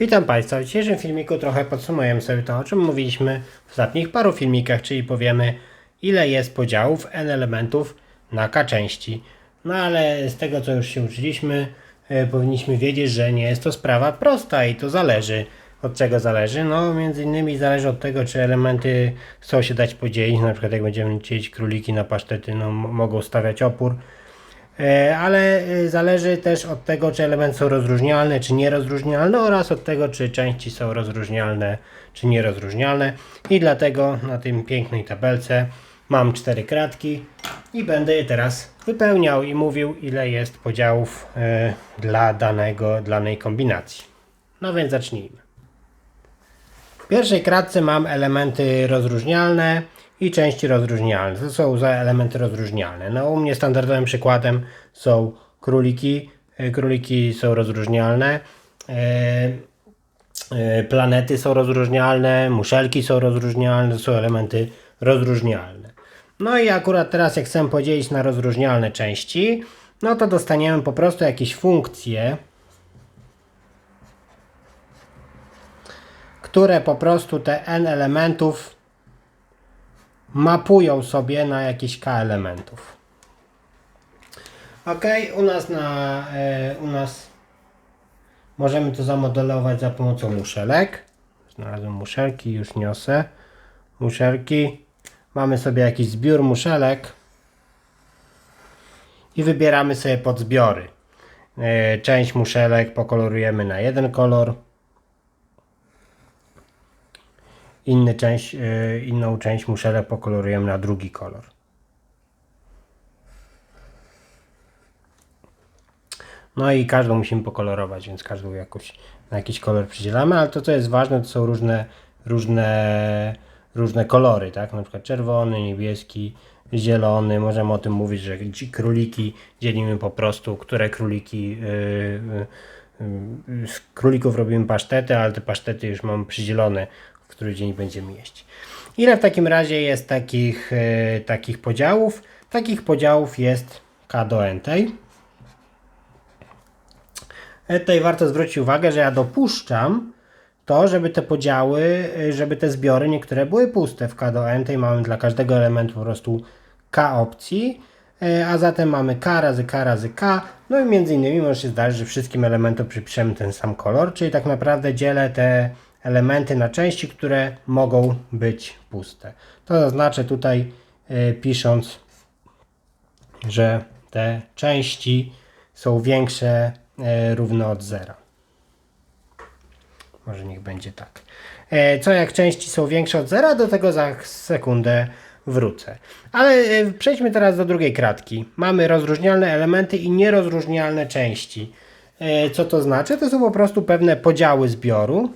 Witam Państwa. W dzisiejszym filmiku trochę podsumujemy sobie to, o czym mówiliśmy w ostatnich paru filmikach, czyli powiemy, ile jest podziałów n elementów na k części. No ale z tego, co już się uczyliśmy, e, powinniśmy wiedzieć, że nie jest to sprawa prosta i to zależy. Od czego zależy? No, między innymi zależy od tego, czy elementy chcą się dać podzielić. Na przykład, jak będziemy dzielić króliki na pasztety, no, mogą stawiać opór. E, ale e, zależy też od tego, czy elementy są rozróżnialne, czy nierozróżnialne oraz od tego, czy części są rozróżnialne, czy nierozróżnialne. I dlatego na tym pięknej tabelce mam cztery kratki i będę je teraz wypełniał i mówił, ile jest podziałów e, dla danego, danej kombinacji. No więc zacznijmy. W pierwszej kratce mam elementy rozróżnialne i części rozróżnialne. To są za elementy rozróżnialne. No u mnie standardowym przykładem są króliki. E, Króliki są rozróżnialne. E, e, Planety są rozróżnialne, muszelki są rozróżnialne, to są elementy rozróżnialne. No i akurat teraz jak chcę podzielić na rozróżnialne części, no to dostaniemy po prostu jakieś funkcje, które po prostu te n elementów mapują sobie na jakieś k elementów. Ok, u nas na e, u nas możemy to zamodelować za pomocą muszelek. Znalazłem muszelki, już niosę. Muszelki. Mamy sobie jakiś zbiór muszelek i wybieramy sobie podzbiory. E, część muszelek pokolorujemy na jeden kolor. Inny część, e, inną część muszelek pokolorujemy na drugi kolor. No i każdą musimy pokolorować, więc każdą jakoś na jakiś kolor przydzielamy, ale to co jest ważne, to są różne, różne, różne kolory, tak? Na przykład czerwony, niebieski, zielony. Możemy o tym mówić, że króliki dzielimy po prostu, które króliki yy, yy, z królików robimy pasztety, ale te pasztety już mam przydzielone, który dzień będziemy jeść. Ile w takim razie jest takich, yy, takich podziałów? Takich podziałów jest k do n tej. E, Tutaj warto zwrócić uwagę, że ja dopuszczam to, żeby te podziały, y, żeby te zbiory niektóre były puste. W K do N tej mamy dla każdego elementu po prostu K opcji, y, a zatem mamy K razy K razy K. No i między innymi może się zdarzyć, że wszystkim elementom przypiszemy ten sam kolor, czyli tak naprawdę dzielę te elementy na części, które mogą być puste. To zaznaczę tutaj y, pisząc że te części są większe e, równo od zera. Może niech będzie tak. E, co jak części są większe od zera, do tego za sekundę wrócę. Ale e, przejdźmy teraz do drugiej kratki. Mamy rozróżnialne elementy i nierozróżnialne części. E, co to znaczy? To są po prostu pewne podziały zbioru.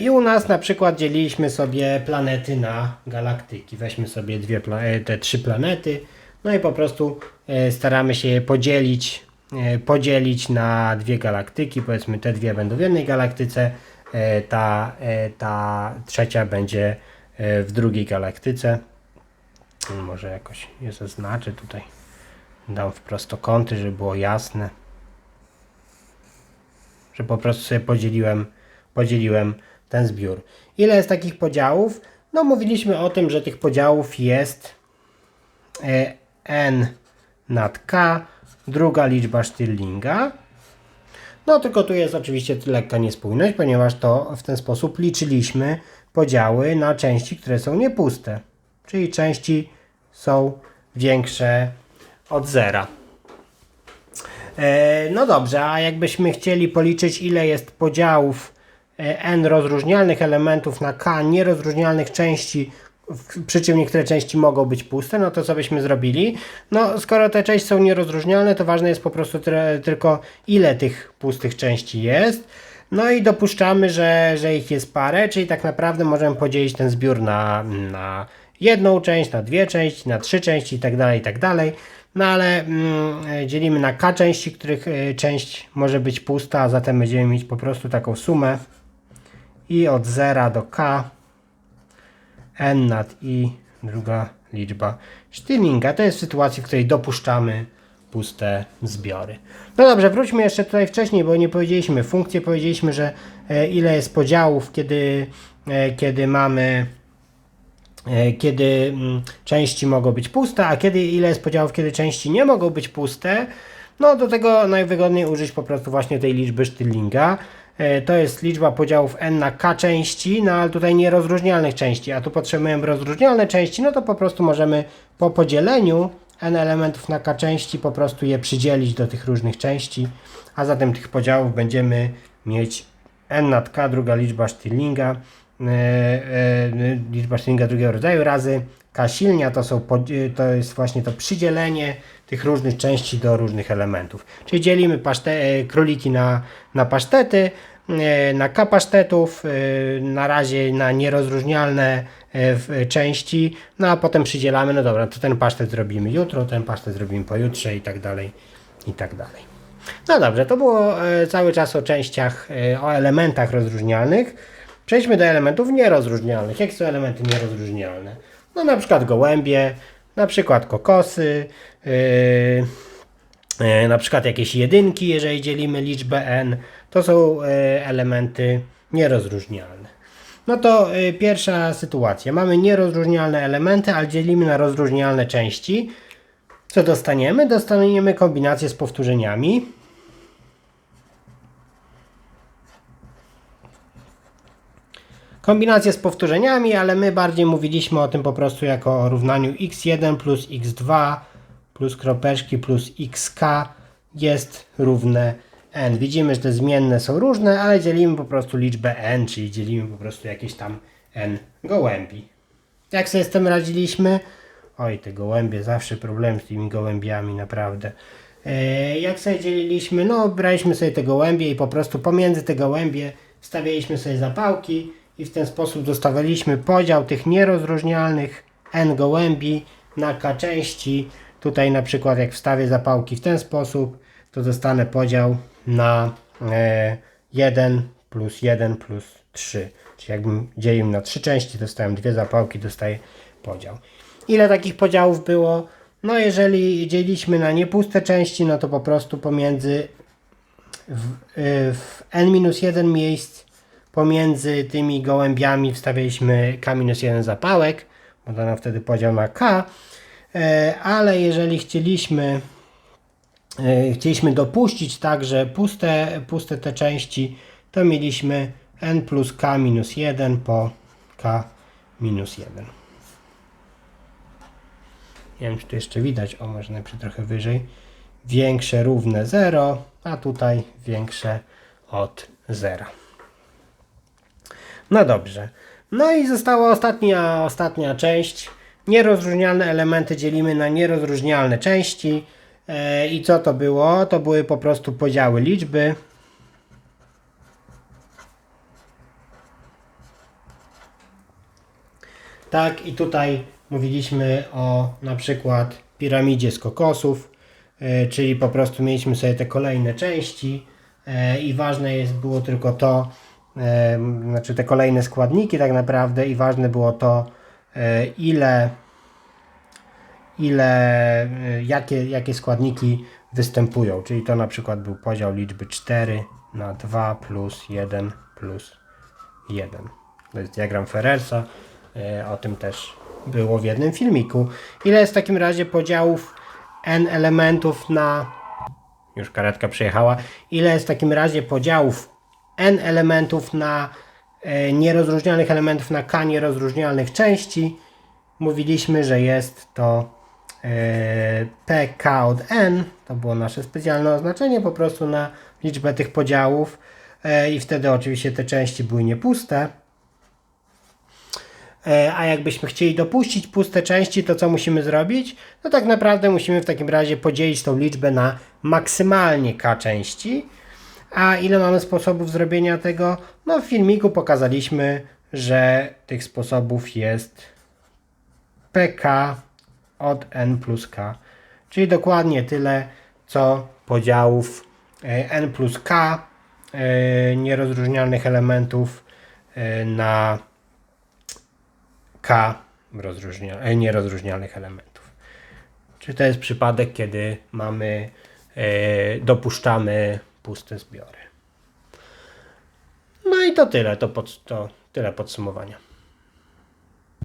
I u nas na przykład dzieliliśmy sobie planety na galaktyki. Weźmy sobie dwie, e, te trzy planety, no i po prostu e, staramy się je podzielić, e, podzielić na dwie galaktyki. Powiedzmy, te dwie będą w jednej galaktyce, e, ta, e, ta trzecia będzie e, w drugiej galaktyce. Może jakoś je zaznaczę tutaj. Dam w prostokąty, żeby było jasne że po prostu sobie podzieliłem, podzieliłem ten zbiór. Ile jest takich podziałów? No mówiliśmy o tym, że tych podziałów jest e, n nad k, druga liczba Stirlinga. No tylko tu jest oczywiście lekka niespójność, ponieważ to w ten sposób liczyliśmy podziały na części, które są niepuste. Czyli części są większe od zera. E, No dobrze, a jakbyśmy chcieli policzyć, ile jest podziałów n rozróżnialnych elementów na k nierozróżnialnych części, przy czym niektóre części mogą być puste, no to co byśmy zrobili? No, skoro te części są nierozróżnialne, to ważne jest po prostu tylko ile tych pustych części jest. No i dopuszczamy, że, że ich jest parę, czyli tak naprawdę możemy podzielić ten zbiór na, na jedną część, na dwie części, na trzy części itd. itd. No ale mm, e, dzielimy na k części, których e, część może być pusta, a zatem będziemy mieć po prostu taką sumę i od 0 do k n nad i druga liczba Stirlinga. To jest w sytuacji, w której dopuszczamy puste zbiory. No dobrze, wróćmy jeszcze tutaj wcześniej, bo nie powiedzieliśmy funkcję, powiedzieliśmy, że e, ile jest podziałów, kiedy, e, kiedy mamy e, kiedy mm, części mogą być puste, a kiedy ile jest podziałów, kiedy części nie mogą być puste, no do tego najwygodniej użyć po prostu właśnie tej liczby Stirlinga. E, To jest liczba podziałów n na k części, no ale tutaj nie rozróżnialnych części, a tu potrzebujemy rozróżnialne części, no to po prostu możemy po podzieleniu n elementów na k części po prostu je przydzielić do tych różnych części, a zatem tych podziałów będziemy mieć n nad k, druga liczba Stirlinga, e, e, liczba Stirlinga drugiego rodzaju razy k silnia, to, są, to jest właśnie to przydzielenie tych różnych części do różnych elementów. Czyli dzielimy paszte, króliki na, na pasztety, na k pasztetów, e, na razie na nierozróżnialne e, części, no a potem przydzielamy, no dobra, to ten pasztet zrobimy jutro, ten pasztet zrobimy pojutrze i tak dalej, i tak dalej. No dobrze, to było e, cały czas o częściach, e, o elementach rozróżnialnych. Przejdźmy do elementów nierozróżnialnych. Jakie są elementy nierozróżnialne? No na przykład gołębie, na przykład kokosy, yy, yy, na przykład jakieś jedynki, jeżeli dzielimy liczbę n. To są yy, elementy nierozróżnialne. No to yy, pierwsza sytuacja. Mamy nierozróżnialne elementy, ale dzielimy na rozróżnialne części. Co dostaniemy? Dostaniemy kombinację z powtórzeniami. Kombinację z powtórzeniami, ale my bardziej mówiliśmy o tym po prostu jako o równaniu x1 plus x2 plus kropeczki plus xk jest równe n. Widzimy, że te zmienne są różne, ale dzielimy po prostu liczbę n, czyli dzielimy po prostu jakieś tam n gołębi. Jak sobie z tym radziliśmy? Oj, te gołębie, zawsze problem z tymi gołębiami, naprawdę. E, jak sobie dzieliliśmy? No, braliśmy sobie te gołębie i po prostu pomiędzy te gołębie stawialiśmy sobie zapałki i w ten sposób dostawaliśmy podział tych nierozróżnialnych n gołębi na k części. Tutaj na przykład jak wstawię zapałki w ten sposób, to dostanę podział na e, 1 plus 1 plus 3. Czyli jakbym dzielił na trzy części, dostałem dwie zapałki, dostaję podział. Ile takich podziałów było? No jeżeli dzieliliśmy na niepuste części, no to po prostu pomiędzy w, y, w n-1 miejsc pomiędzy tymi gołębiami wstawialiśmy k-1 zapałek, bo nam wtedy podział na k, E, ale jeżeli chcieliśmy e, chcieliśmy dopuścić także puste, puste te części, to mieliśmy n plus k minus 1 po k minus 1. Nie wiem, czy tu jeszcze widać, o może najpierw trochę wyżej. Większe równe 0, a tutaj większe od 0. No dobrze. No i została ostatnia, ostatnia część. Nierozróżnialne elementy dzielimy na nierozróżnialne części. E, I co to było? To były po prostu podziały liczby. Tak, i tutaj mówiliśmy o na przykład piramidzie z kokosów, e, czyli po prostu mieliśmy sobie te kolejne części e, i ważne jest było tylko to, znaczy te kolejne składniki tak naprawdę i ważne było to, ile ile, e, jakie, jakie składniki występują. Czyli to na przykład był podział liczby 4 na 2 plus 1 plus 1. To jest diagram Ferrersa. E, O tym też było w jednym filmiku. Ile jest w takim razie podziałów n elementów na. Już karetka przyjechała. Ile jest w takim razie podziałów n elementów na e, nierozróżnialnych elementów na k nierozróżnialnych części? Mówiliśmy, że jest to pk od n. To było nasze specjalne oznaczenie po prostu na liczbę tych podziałów. E, I wtedy oczywiście te części były niepuste. E, A jakbyśmy chcieli dopuścić puste części, to co musimy zrobić? No tak naprawdę musimy w takim razie podzielić tą liczbę na maksymalnie k części. A ile mamy sposobów zrobienia tego? No w filmiku pokazaliśmy, że tych sposobów jest pk od n plus k. Czyli dokładnie tyle, co podziałów e, n plus k e, nierozróżnialnych elementów e, na k rozróżnia, nierozróżnialnych elementów. Czy to jest przypadek, kiedy mamy, dopuszczamy puste zbiory. No i to tyle, to, pod, to tyle podsumowania.